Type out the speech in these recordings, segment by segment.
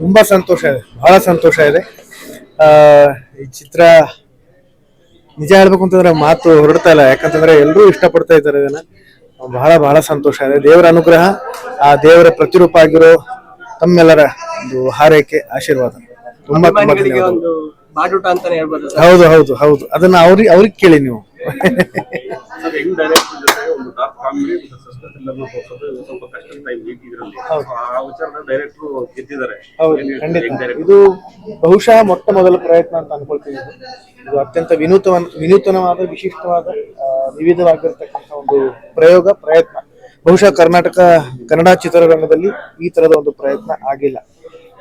ತುಂಬಾ ಸಂತೋಷ ಇದೆ ಬಹಳ ಸಂತೋಷ ಇದೆ. ಆ, ಈ ಚಿತ್ರ ನಿಜ ಹೇಳ್ಬೇಕು ಅಂತಂದ್ರೆ ಮಾತು ಹೊರಡ್ತಾ ಇಲ್ಲ ಯಾಕಂತಂದ್ರೆ ಎಲ್ಲರೂ ಇಷ್ಟಪಡ್ತಾ ಇದ್ದಾರೆ ಇದನ್ನ. ಬಹಳ ಬಹಳ ಸಂತೋಷ ಇದೆ. ದೇವರ ಅನುಗ್ರಹ ಆ ದೇವರ ಪ್ರತಿರೂಪ ಆಗಿರೋ ತಮ್ಮೆಲ್ಲರ ಒಂದು ಹಾರೈಕೆ ಆಶೀರ್ವಾದ. ತುಂಬಾ ತುಂಬಾ ಹೌದು ಹೌದು ಹೌದು. ಅದನ್ನ ಅವ್ರಿಗೆ ಅವ್ರಿಗೆ ಕೇಳಿ ನೀವು. ಹೆಂಗ್ ಡೈರೆಕ್ಟರ್ ಜೊತೆ ಒಂದು ಡಾರ್ಕ್ ಕಾಮಿಡಿ ಮತ್ತು ಸಸ್ಪೆನ್ಸ್ ಥ್ರಿಲ್ಲರ್ನ ತೋರ್ಸೋದು ಸ್ವಲ್ಪ ಕಷ್ಟ ಟೈಮ್ ಇದರಲ್ಲಿ ಆ ವಿಚಾರನ ಡೈರೆಕ್ಟರ್ ಗೆದ್ದಿದ್ದಾರೆ. ಹೌದು ಖಂಡಿತ. ಇದು ಬಹುಶಃ ಮೊಟ್ಟ ಮೊದಲ ಪ್ರಯತ್ನ ಅಂತ ಅನ್ಕೊಳ್ತೀನಿ. ಇದು. ಅತ್ಯಂತ ವಿನೂತನ ವಿನೂತನವಾದ ವಿಶಿಷ್ಟವಾದ ವಿವಿಧವಾಗಿರ್ತಕ್ಕಂಥ ಒಂದು ಪ್ರಯೋಗ ಪ್ರಯತ್ನ. ಬಹುಶಃ ಕರ್ನಾಟಕ ಕನ್ನಡ ಚಿತ್ರರಂಗದಲ್ಲಿ ಈ ತರದ ಒಂದು ಪ್ರಯತ್ನ ಆಗಿಲ್ಲ.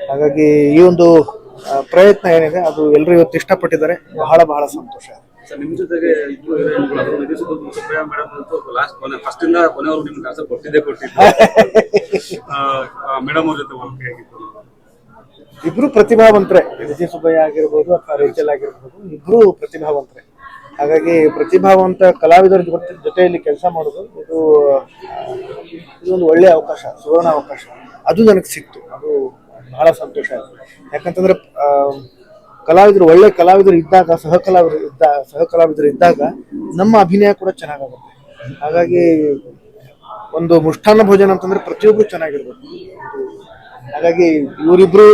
ಹಾಗಾಗಿ ಈ ಒಂದು ಪ್ರಯತ್ನ ಏನಿದೆ ಅದು ಎಲ್ಲರೂ ಇವತ್ತು ಇಷ್ಟಪಟ್ಟಿದ್ದಾರೆ. ಬಹಳ ಬಹಳ ಸಂತೋಷ. ನಿಮ್ ಜೊತೆಗೆ ಇಬ್ರು ಹೀರೋಯಿನ್ಗಳು ಸುಪ್ರಿಯಾ ಮೇಡಮ್ ಅಂತೂ ಲಾಸ್ಟ್ ಕೊನೆ ಫಸ್ಟ್ ಇಂದ ಕೊನೆವರೆಗೂ ನಿಮ್ಗೆ ಕೆಲಸ ಕೊಟ್ಟಿದ್ದೆ ಕೊಟ್ಟಿದ್ದೆ. ಮೇಡಮ್ ಅವ್ರ ಜೊತೆ ವರ್ಕ್ ಆಗಿತ್ತು ಇಬ್ರು ಪ್ರತಿಭಾವಂತರೆ. ವಿಜಯ ಸುಬ್ಬಯ್ಯ ಆಗಿರ್ಬೋದು ಅಥವಾ ರೇಚಲ್ ಆಗಿರ್ಬೋದು ಇಬ್ರು ಪ್ರತಿಭಾವಂತರೆ. ಹಾಗಾಗಿ ಪ್ರತಿಭಾವಂತ ಕಲಾವಿದರ ಜೊತೆ ಜೊತೆಯಲ್ಲಿ ಕೆಲಸ ಮಾಡೋದು ಇದು ಇದೊಂದು ಒಳ್ಳೆಯ ಅವಕಾಶ ಸುವರ್ಣ ಅವಕಾಶ. ಅದು ನನಗೆ ಸಿಕ್ತು. ಅದು ಬಹಳ ಸಂತೋಷ ಆಯ್ತು. ಯಾಕಂತಂದ್ರೆ ಆ, ಕಲಾವಿದರು, ಒಳ್ಳೆ ಕಲಾವಿದರು ಇದ್ದಾಗ ಸಹ ಕಲಾವಿದರು ಇದ್ದ ಸಹ ಕಲಾವಿದರು ಇದ್ದಾಗ ನಮ್ಮ ಅಭಿನಯ ಕೂಡ ಚೆನ್ನಾಗಾಗುತ್ತೆ. ಹಾಗಾಗಿ ಒಂದು ಮುಷ್ಟಾನ್ನ ಭೋಜನ ಅಂತಂದ್ರೆ ಪ್ರತಿಯೊಬ್ಬರು ಚೆನ್ನಾಗಿರ್ಬೇಕು. ಹಾಗಾಗಿ ಇವರಿಬ್ರು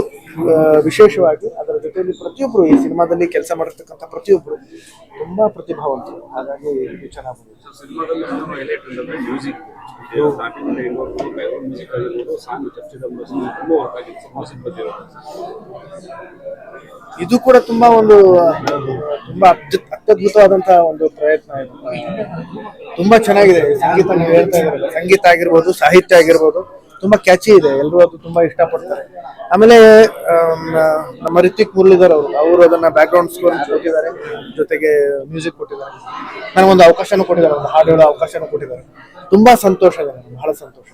ವಿಶೇಷವಾಗಿ ಅದರ ಜೊತೆಯಲ್ಲಿ ಪ್ರತಿಯೊಬ್ಬರು ಈ ಸಿನಿಮಾದಲ್ಲಿ ಕೆಲಸ ಮಾಡಿರ್ತಕ್ಕಂಥ ಪ್ರತಿಯೊಬ್ಬರು ತುಂಬಾ ಪ್ರತಿಭಾವಂತರು. ಹಾಗಾಗಿ ಚೆನ್ನಾಗಿ ಮ್ಯೂಸಿಕ್ ಆಗಿರ್ಬೋದು ಸಾಂಗ್ ವರ್ಕ್ ಆಗಿತ್ತು ಬಂದಿರೋದು. ಇದು ಕೂಡ ತುಂಬಾ ಒಂದು, ತುಂಬಾ ಅತ್ಯು- ಅತ್ಯದ್ಭುತವಾದಂತಹ ಒಂದು ಪ್ರಯತ್ನ ತುಂಬಾ ಚೆನ್ನಾಗಿದೆ. ಸಂಗೀತ ಹೇಳ್ತಾ ಸಂಗೀತ ಆಗಿರ್ಬೋದು, ಸಾಹಿತ್ಯ ಆಗಿರ್ಬೋದು, ತುಂಬಾ ಕ್ಯಾಚಿ ಇದೆ. ಎಲ್ಲರೂ ಅದು ತುಂಬಾ ಇಷ್ಟಪಡ್ತಾರೆ. ಆಮೇಲೆ ನಮ್ಮ ರಿತಿಕ್ ಮುರಳೀಧರ್ ಅವರು ಅವರು ಅದನ್ನ ಬ್ಯಾಕ್ ಗ್ರೌಂಡ್ ಸ್ಕೋರ್ ಕೊಟ್ಟಿದ್ದಾರೆ. ಜೊತೆಗೆ ಮ್ಯೂಸಿಕ್ ಕೊಟ್ಟಿದ್ದಾರೆ. ನನಗೊಂದು ಅವಕಾಶನೂ ಕೊಟ್ಟಿದ್ದಾರೆ. ಒಂದು ಹಾಡು ಹೇಳೋ ಅವಕಾಶನೂ ಕೊಟ್ಟಿದ್ದಾರೆ. ತುಂಬಾ ಸಂತೋಷ ಇದೆ ನನಗೆ ಬಹಳ ಸಂತೋಷ.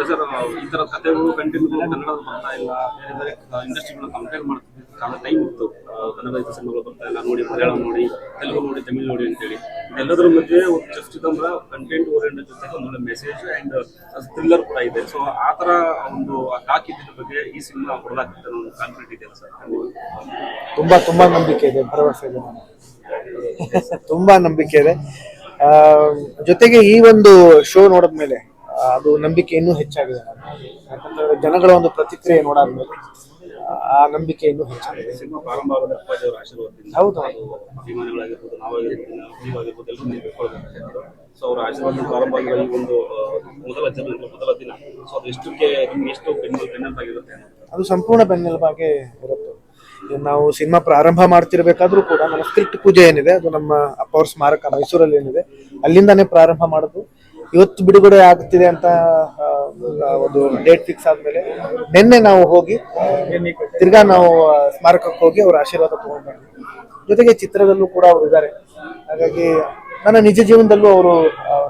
ಸರ್ ಈ ತರ ಕಥೆಗಳು ಕಂಟಿನ್ಯೂ ಕನ್ನಡ ಬರ್ತಾ ಇಲ್ಲ ಬೇರೆ ಬೇರೆ ಇಂಡಸ್ಟ್ರಿಗಳನ್ನ ಕಂಪೇರ್ ಮಾಡ್ತಿದ್ದೆ ಕಾಲ ಟೈಮ್ ಇತ್ತು. ಆ, ಕನ್ನಡ ಸಿನಿಮಾಗಳು ಬರ್ತಾ ಇಲ್ಲ ನೋಡಿ ಮಲಯಾಳಂ ನೋಡಿ ತೆಲುಗು ನೋಡಿ ತಮಿಳ್ ನೋಡಿ ಅಂತೇಳಿ. ಎಲ್ಲದರ ಮಧ್ಯೆ ಜಸ್ಟ್ ಚಿದಂಬರ ಕಂಟೆಂಟ್ ಓರಿಯೆಂಟೆಡ್ ಜೊತೆಗೆ ಒಂದು ಒಳ್ಳೆ ಮೆಸೇಜ್ ಅಂಡ್ ಥ್ರಿಲ್ಲರ್ ಕೂಡ ಇದೆ. ಸೊ ಆ ತರ ಒಂದು ಆ ತಾಕಿದ್ದ ಬಗ್ಗೆ ಈ ಸಿನಿಮಾ ಅನ್ನೋ ಒಂದು ಕಾನ್ಫಿಡೆಂಟ್ ಇದೆ ಸರ್? ತುಂಬಾ ತುಂಬಾ ನಂಬಿಕೆ ಇದೆ ಭರವಸೆ ಇದೆ ನನಗೆ. ತುಂಬಾ ನಂಬಿಕೆ ಇದೆ. ಜೊತೆಗೆ ಈ ಒಂದು ಶೋ ನೋಡಿದ ಮೇಲೆ ಅದು ನಂಬಿಕೆ ಇನ್ನೂ ಹೆಚ್ಚಾಗಿದೆ. ನನಗೆ. ಯಾಕಂತಂದ್ರೆ ಜನಗಳ ಒಂದು ಪ್ರತಿಕ್ರಿಯೆ ನೋಡಾದ್ಮೇಲೆ ಆ, ಆ ನಂಬಿಕೆ ಇನ್ನೂ ಹೆಚ್ಚಾಗಿದೆ. ಹೌದು. ಸೊ ಅವರ ಆಶೀರ್ವಾದ ಪ್ರಾರಂಭ ಆಗಿರೋ ಈ ಒಂದು ಮೊದಲ ಜನ ಮೊದಲ ದಿನ. ಸೊ ಅದು ಎಷ್ಟಕ್ಕೆ ನಿಮ್ಗೆ ಎಷ್ಟು ಬೆನ್ನು ಬೆನ್ನೆಲುಬಾಗಿರುತ್ತೆ ಅದು ಸಂಪೂರ್ಣ ಬೆನ್ನೆಲುಬಾಗೆ ಇರುತ್ತೆ. ನಾವು ಸಿನಿಮಾ ಪ್ರಾರಂಭ ಮಾಡ್ತಿರ್ಬೇಕಾದ್ರೂ ಕೂಡ ನಮ್ಮ ಸ್ಕ್ರಿಪ್ಟ್ ಪೂಜೆ ಏನಿದೆ, ಅದು ನಮ್ಮ ಅಪ್ಪ ಅವ್ರ ಸ್ಮಾರಕ ಮೈಸೂರಲ್ಲಿ ಏನಿದೆ, ಅಲ್ಲಿಂದಾನೇ ಪ್ರಾರಂಭ ಮಾಡೋದು. ಇವತ್ತು ಬಿಡುಗಡೆ ಆಗ್ತಿದೆ ಅಂತ ಒಂದು ಡೇಟ್ ಫಿಕ್ಸ್ ಆದ್ಮೇಲೆ ನಿನ್ನೆ ನಾವು ಹೋಗಿ ತಿರ್ಗಾ ನಾವು ಸ್ಮಾರಕಕ್ಕೆ ಹೋಗಿ ಅವ್ರ ಆಶೀರ್ವಾದ ತಗೊಂಡ್ಬಂದ್ವಿ. ಜೊತೆಗೆ ಚಿತ್ರದಲ್ಲೂ ಕೂಡ ಅವರು ಇದ್ದಾರೆ. ಹಾಗಾಗಿ ನನ್ನ ನಿಜ ಜೀವನದಲ್ಲೂ ಅವರು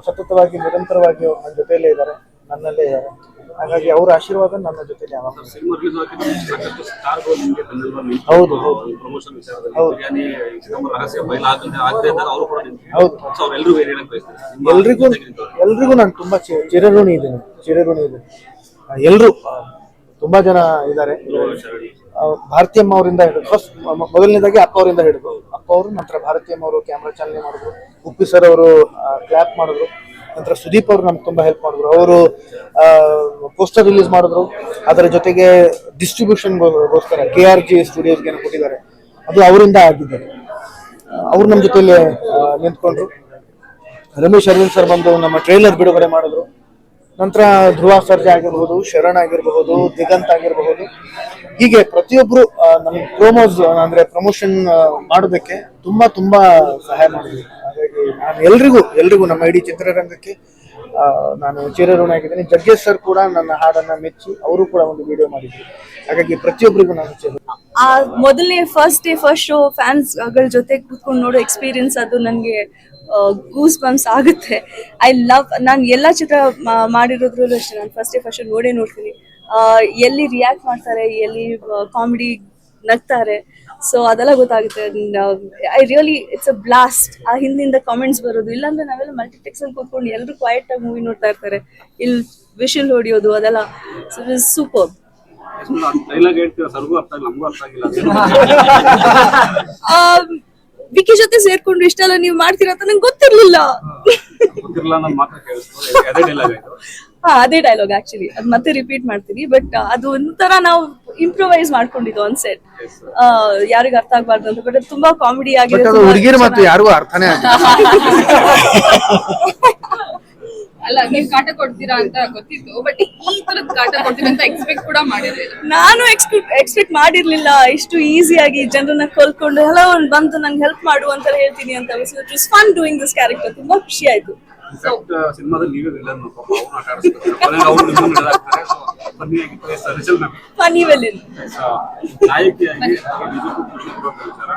ಸತತವಾಗಿ, ನಿರಂತರವಾಗಿ ಅವ್ರ ನನ್ನ ಜೊತೆಯಲ್ಲೇ ಇದ್ದಾರೆ, ನನ್ನಲ್ಲೇ ಇದ್ದಾರೆ. ಹಾಗಾಗಿ ಅವರ ಆಶೀರ್ವಾದ ನನ್ನ ಜೊತೆ ಯಾವಾಗ ಸಿನಿಮಾ ರಿಲೀಸ್ ಸಾಕಷ್ಟು ಸ್ಟಾರ್ಗಳು ನಿಮಗೆ ಹೌದು, ಹೌದು. ಪ್ರಮೋಷನ್ ವಿಚಾರದಲ್ಲಿ ಹೌದು. ಬಿರಿಯಾನಿ ಚಿದಂಬರ ರಹಸ್ಯ ಬಯಲಾಗದೆ ಆಗದೆ ಇದ್ದಾಗ ಅವರು ಕೂಡ ನಿಂತು ಹೌದು. ಸೊ ಅವ್ರೆಲ್ಲರೂ ಏನ್ ಹೇಳಕ್ ಬಯಸ್ತಾರೆ ನಿಮ್ಮ ಎಲ್ರಿಗೂ ಎಲ್ರಿಗೂ ನಾನು ತುಂಬಾ ಚಿ- ಚಿರಋಣಿ ಇದ್ದೀನಿ ಚಿರಋಣಿ ಇದೆ ಎಲ್ಲರೂ ತುಂಬಾ ಜನ ಇದ್ದಾರೆ ಶರಣಿ. ಭಾರತೀಯಮ್ಮ ಅವರಿಂದ ಹಿಡಿದು ಫಸ್ಟ್ ಮೊದಲನೇದಾಗಿ ಅಪ್ಪ ಅವರಿಂದ ಹಿಡಿದು ಅಪ್ಪ ಅವರು ನಂತರ ಭಾರತೀಯಮ್ಮ ಅವರು ಕ್ಯಾಮ್ರಾ ಚಾಲನೆ ಮಾಡಿದ್ರು ಉಪ್ಪಿ ಸರ್ ಅವರು ಕ್ಲಾಪ್ ಮಾಡಿದ್ರು ನಂತರ ಸುದೀಪ್ ಅವರು ನಮ್ಗೆ ತುಂಬಾ ಹೆಲ್ಪ್ ಮಾಡಿದ್ರು. ಅವರು ಪೋಸ್ಟರ್ ರಿಲೀಸ್ ಮಾಡಿದ್ರು. ಅದರ ಜೊತೆಗೆ ಡಿಸ್ಟ್ರಿಬ್ಯೂಷನ್ಗೋಸ್ಕರ ಕೆ ಆರ್ ಜಿ ಸ್ಟುಡಿಯೋಸ್ಗೆ ಕೊಟ್ಟಿದ್ದಾರೆ. ಅದು ಅವರಿಂದ ಆಗಿದ್ದಾರೆ. ಅವರು ನಮ್ಮ ಜೊತೆಯಲ್ಲಿ ನಿಂತ್ಕೊಂಡ್ರು. ರಮೇಶ್ ಅರವಿಂದ್ ಸರ್ ಬಂದು ನಮ್ಮ ಟ್ರೈಲರ್ ಬಿಡುಗಡೆ ಮಾಡಿದ್ರು. ನಂತರ ಧ್ರುವ ಸರ್ಜಾ ಆಗಿರ್ಬೋದು, ಶರಣ್ ಆಗಿರಬಹುದು ದಿಗಂತ್ ಆಗಿರಬಹುದು ಹೀಗೆ ಪ್ರತಿಯೊಬ್ರು ನಮ್ಮ ಪ್ರೋಮೋಸ್ ಅಂದ್ರೆ ಪ್ರಮೋಷನ್ ಮಾಡೋದಕ್ಕೆ ತುಂಬಾ ತುಂಬಾ ಸಹಾಯ ಮಾಡಿದ್ರು. ನಾನು ಎಲ್ರಿಗೂ ಎಲ್ರಿಗೂ ನಮ್ಮ ಇಡೀ ಚಿತ್ರರಂಗಕ್ಕೆ ನಾನು ಚಿರಋಣಿ ಆಗಿದ್ದೀನಿ. ಜಗ್ಗೇಶ್ ಸರ್ ಕೂಡ ನನ್ನ ಹಾಡನ್ನ ಮೆಚ್ಚಿ ಅವರು ಕೂಡ ಒಂದು ವಿಡಿಯೋ ಮಾಡಿದ್ರು. ಹಾಗಾಗಿ ಪ್ರತಿಯೊಬ್ಬರಿಗೂ ನಾನು ಆ, ಮೊದಲನೇ ಫಸ್ಟ್ ಡೇ ಫಸ್ಟ್ ಶೋ ಫ್ಯಾನ್ಸ್ಗಳ ಜೊತೆ ಕೂತ್ಕೊಂಡು ನೋಡೋ ಎಕ್ಸ್ಪೀರಿಯನ್ಸ್ ಅದು ನನಗೆ ಗೂಸ್ ಬಂಪ್ಸ್ ಆಗುತ್ತೆ. ಐ ಲವ್ ನಾನು ಎಲ್ಲ ಚಿತ್ರ ಮಾಡಿರೋದ್ರಲ್ಲೂ ಅಷ್ಟೇ, ನಾನು ಫಸ್ಟ್ ಡೇ ಫಸ್ಟ್ ನೋಡೇ ನೋಡ್ತೀನಿ. ಎಲ್ಲಿ ರಿಯಾಕ್ಟ್ ಮಾಡ್ತಾರೆ, ಎಲ್ಲಿ ಕಾಮಿಡಿ ನಗ್ತಾರೆ ಸೊ ಅದೆಲ್ಲ ಗೊತ್ತಾಗುತ್ತೆ. I really it's a blast ಆ ಹಿಂದಿಂದ ಕಾಮೆಂಟ್ಸ್ ಬರೋದು. ಇಲ್ಲಾಂದ್ರೆ ನಾವೆಲ್ಲ ಮಲ್ಟಿಪ್ಲೆಕ್ಸ್ ಅಲ್ಲಿ ಕೂತ್ಕೊಂಡು ಎಲ್ಲರೂ ಕ್ವೈಟ್ ಆಗಿ ಮೂವಿ ನೋಡ್ತಾ ಇರ್ತಾರೆ. ಇಲ್ಲಿ ವಿಶಲ್ ಹೊಡಿಯೋದು ಅದೆಲ್ಲ. ಸೊ ಸೂಪರ್ ಅರ್ಥ ಆಗಿಲ್ಲ ವಿಕಿ ಜೊತೆ ಸೇರ್ಕೊಂಡು ಇಷ್ಟೆಲ್ಲ ನೀವು ಮಾಡ್ತೀರಾ ಅಂತ ನಂಗೆ ಗೊತ್ತಿರ್ಲಿಲ್ಲ. ಹಾ ಅದೇ ಡೈಲಾಗ್ ಆಕ್ಚುಲಿ ಅದ್ ಮತ್ತೆ ರಿಪೀಟ್ ಮಾಡ್ತೀನಿ ಬಟ್ ಅದು ಒಂಥರ ನಾವು ಇಂಪ್ರೂವೈಸ್ ಮಾಡ್ಕೊಂಡಿದ್ದು ಆನ್ ಸೆಟ್ ಯಾರಿಗ ಅರ್ಥ ಆಗ್ಬಾರ್ದು ಅಂತ ಬಟ್ ತುಂಬಾ ಕಾಮಿಡಿ ಆಗಿದೆ ಬಟ್ ಅದು ತುಂಬಾ ಹುಡುಗಿರು ಮತ್ತು ಯಾರಿಗೂ ಅರ್ಥನೇ ಆಗಿಲ್ಲ. ಅಲ್ಲ ನೀವ್ ಕಾಟ ಕೊಡ್ತೀರಾ ಅಂತ ಗೊತ್ತಿತ್ತು ಬಟ್ ಈ ತರದ್ ಕಾಟ ಕೊಡ್ತೀರಾ ಅಂತ ಎಕ್ಸ್ಪೆಕ್ಟ್ ಕೂಡ ಮಾಡಿರ್ಲಿಲ್ಲ. ನಾನು ಎಕ್ಸ್ಪೆಕ್ಟ್ ಎಕ್ಸ್ಪೆಕ್ಟ್ ಮಾಡಿರ್ಲಿಲ್ಲ ಇಷ್ಟು ಈಸಿಯಾಗಿ ಜನರನ್ನ ಕೊಲ್ಕೊಂಡು ಹಲೋ ಬಂದು ನಂಗೆ ಹೆಲ್ಪ್ ಮಾಡು ಅಂತ ಹೇಳ್ತೀನಿ ಅಂತ it is fun doing this character ತುಂಬಾ ಖುಷಿ ಆಯ್ತು. ಸಿನಿಮಾದಲ್ಲಿ ನೀವೇ ವಿಲನ್ ಪಾಪ ಅವ್ರನ್ನ ಆಟ ಆಡಿಸ್ತಾರೆ ಕೊನೆಗೆ ಅವ್ರು ನಿಮ್ಮನ್ನ ಹಿಡಿದಾಕ್ತಾರೆ ಬನ್ನಿ ಆಗಿತ್ತು ರಿಸಲ್ಟ್ ಫನಿ ವೆಲಿನ್ ನಾಯಕಿಯಾಗಿ ನಿಜಕ್ಕೂ ಖುಷಿ ಕೊಡೋ ವಿಚಾರ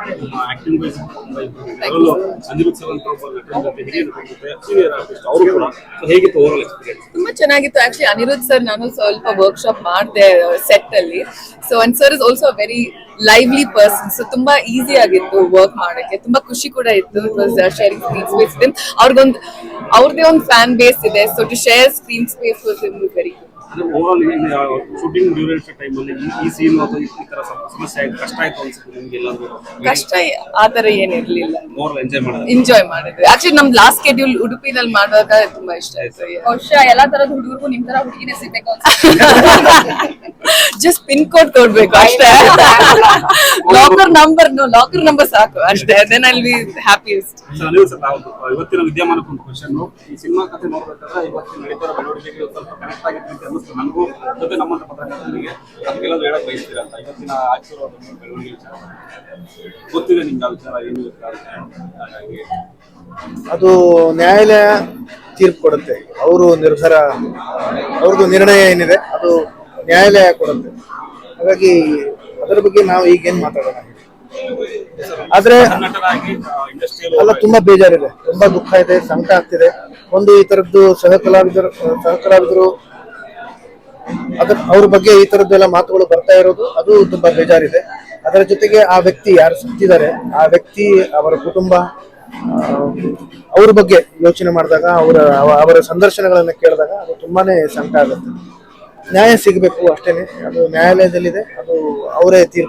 ಆಕ್ಟಿಂಗ್ ವೈಸ್ ತುಂಬಾ ಇಂಪ್ರೂವ್ ಅದರಲ್ಲೂ ಅನಿರುದ್ಧ್ ಸರ್ ಅಂತ ಒಬ್ಬ ನಟನ ಜೊತೆ ಹಿರಿಯ ನಟನ ಜೊತೆ ಸೀನಿಯರ್ ಆರ್ಟಿಸ್ಟ್ ಅವರು ಕೂಡ ಹೇಗಿತ್ತು ಓವರ್ ಎಕ್ಸ್ಪೀರಿಯನ್ಸ್ ತುಂಬಾ ಚೆನ್ನಾಗಿತ್ತು. ಆಕ್ಚುಲಿ ಅನಿರುದ್ಧ್ ಸರ್ ನಾನು ಸ್ವಲ್ಪ ವರ್ಕ್ಶಾಪ್ ಮಾಡಿದೆ ಸೆಟ್ ಅಲ್ಲಿ. So and sir is also very lively person so ತುಂಬಾ ಈಸಿ ಆಗಿತ್ತು ವರ್ಕ್ ಮಾಡಕ್ಕೆ. ತುಂಬಾ ಖುಷಿ ಕೂಡ ಇತ್ತು. It was sharing screen space ಅವ್ರಿಗೊಂದು ಅವ್ರದೇ ಒಂದು ಫ್ಯಾನ್ ಬೇಸ್ ಇದೆ. So to share screen space was very ಅಂದ್ರೆ ಓವರ್ ಶೂಟಿಂಗ್ ಡ್ಯೂರೇಷನ್ ಅಲ್ಲಿ ಈ ಸೀನ್ ಅಥವಾ ಈ ತರ ಸಮಸ್ಯೆ ಆಯ್ತು ಕಷ್ಟ ಆಯ್ತು ಅನ್ಸುತ್ತೆ ನಿಮ್ಗೆ ಎಲ್ಲಾದ್ರೂ. ಕಷ್ಟ ಆ ತರ ಏನಿರ್ಲಿಲ್ಲ ಓವರ್ ಎಂಜಾಯ್ ಮಾಡೋದು ಎಂಜಾಯ್ ಮಾಡಿದ್ವಿ. ಆಕ್ಚುಲಿ ನಮ್ ಲಾಸ್ಟ್ ಸ್ಕೆಡ್ಯೂಲ್ ಉಡುಪಿನಲ್ಲಿ ಮಾಡುವಾಗ ತುಂಬಾ ಇಷ್ಟ ಆಯ್ತು. ಬಹುಶಃ ಎಲ್ಲಾ ತರದ ಹುಡುಗರು ನಿಮ್ ತರ ಹುಡುಗಿನೇ ಸಿಗ್ಬೇಕು ಜಸ್ಟ್ ಪಿನ್ ಕೋಡ್ ಕೊಡ್ಬೇಕು ಅಷ್ಟೇ. ಲಾಕರ್ ನಂಬರ್ ಲಾಕರ್ ನಂಬರ್ ಸಾಕು. ಅಷ್ಟೇ. ದೆನ್ ಐ ಬಿ ಹ್ಯಾಪಿಯೆಸ್ಟ್ ಇವತ್ತಿನ ವಿದ್ಯಮಾನಕ್ಕೆ ಒಂದು ಕ್ವಶನ್ ಈ ಸಿನಿಮಾ ಕಥೆ ನೋಡ್ಬೇಕಾದ್ರೆ ಇವತ್ತಿನ ನಡೀತಾರ ಬೆಳವಣಿಗೆಗೆ ಸ್ವಲ್ಪ ಕನೆಕ್ಟ್ ಆಗಿತ್ತು ಅನ್ನಿಸ್ತು ನನಗೂ ಜೊತೆ ನಮ್ಮಂತ ಪತ್ರಕರ್ತರಿಗೆ ನಮಗೆಲ್ಲರೂ ಹೇಳಕ್ ಬಯಸ್ತೀರಾ? ಅಂತ ಇವತ್ತಿನ ಆಗ್ತಿರೋ ಬೆಳವಣಿಗೆ ವಿಚಾರ ಗೊತ್ತಿದೆ ನಿಮ್ಗೆ ಆ ವಿಚಾರ ಏನು ಹಾಗಾಗಿ. ಅದು ನ್ಯಾಯಾಲಯ ತೀರ್ಪು ಕೊಡುತ್ತೆ. ಅವರು ನಿರ್ಧಾರ ಅವ್ರದ್ದು ನಿರ್ಣಯ ಏನಿದೆ ಅದು ನ್ಯಾಯಾಲಯ ಕೊಡುತ್ತೆ. ಹಾಗಾಗಿ ಅದರ ಬಗ್ಗೆ ನಾವು ಈಗೇನು ಮಾತಾಡೋಣ. ಆದ್ರೆ ಅಲ್ಲ ತುಂಬಾ ಬೇಜಾರಿದೆ. ತುಂಬಾ ದುಃಖ ಇದೆ ಸಂಕಟ ಆಗ್ತಿದೆ. ಒಂದು ಈ ತರದ್ದು ಸಹ ಕಲಾವಿದರು ಸಹ ಕಲಾವಿದರು ಅದ್ರ ಅವ್ರ ಬಗ್ಗೆ ಈ ತರದ್ದೆಲ್ಲ ಮಾತುಗಳು ಬರ್ತಾ ಇರೋದು, ಅದು ತುಂಬಾ ಬೇಜಾರಿದೆ. ಅದರ ಜೊತೆಗೆ ಆ ವ್ಯಕ್ತಿ ಯಾರು ಸಿಕ್ತಿದ್ದಾರೆ ಆ ವ್ಯಕ್ತಿ, ಅವರ ಕುಟುಂಬ ಅವ್ರ ಬಗ್ಗೆ ಯೋಚನೆ ಮಾಡಿದಾಗ, ಅವರ ಅವರ ಸಂದರ್ಶನಗಳನ್ನ ಕೇಳಿದಾಗ ಅದು ತುಂಬಾನೇ ಸಂಕಟ ಆಗುತ್ತೆ. ನ್ಯಾಯ ಸಿಗಬೇಕು ಅಷ್ಟೇನೆ, ಅದು ನ್ಯಾಯಾಲಯದಲ್ಲಿದೆ, ಅದು ಅವರೇ ತೀರ್ಪು.